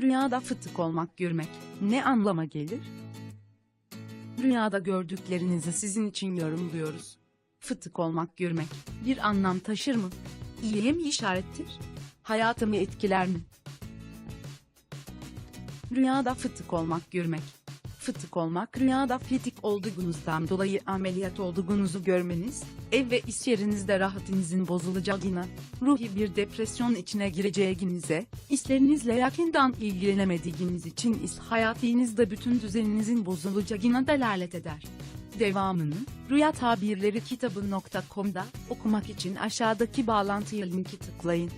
Rüyada fıtık olmak görmek ne anlama gelir? Rüyada gördüklerinizi sizin için yorumluyoruz. Fıtık olmak görmek bir anlam taşır mı? İyiye mi işarettir? Hayatımı etkiler mi? Rüyada fıtık olmak görmek. Fıtık olmak rüyada fitik olduğunuzdan dolayı ameliyat olduğunuzu görmeniz, ev ve iş yerinizde rahatınızın bozulacağına, ruhi bir depresyon içine gireceğinize, işlerinizle yakından ilgilenemediğiniz için iş hayatınızda bütün düzeninizin bozulacağına delalet eder. Devamını, Rüya Tabirleri kitabı.com'da okumak için aşağıdaki bağlantıya linki tıklayın.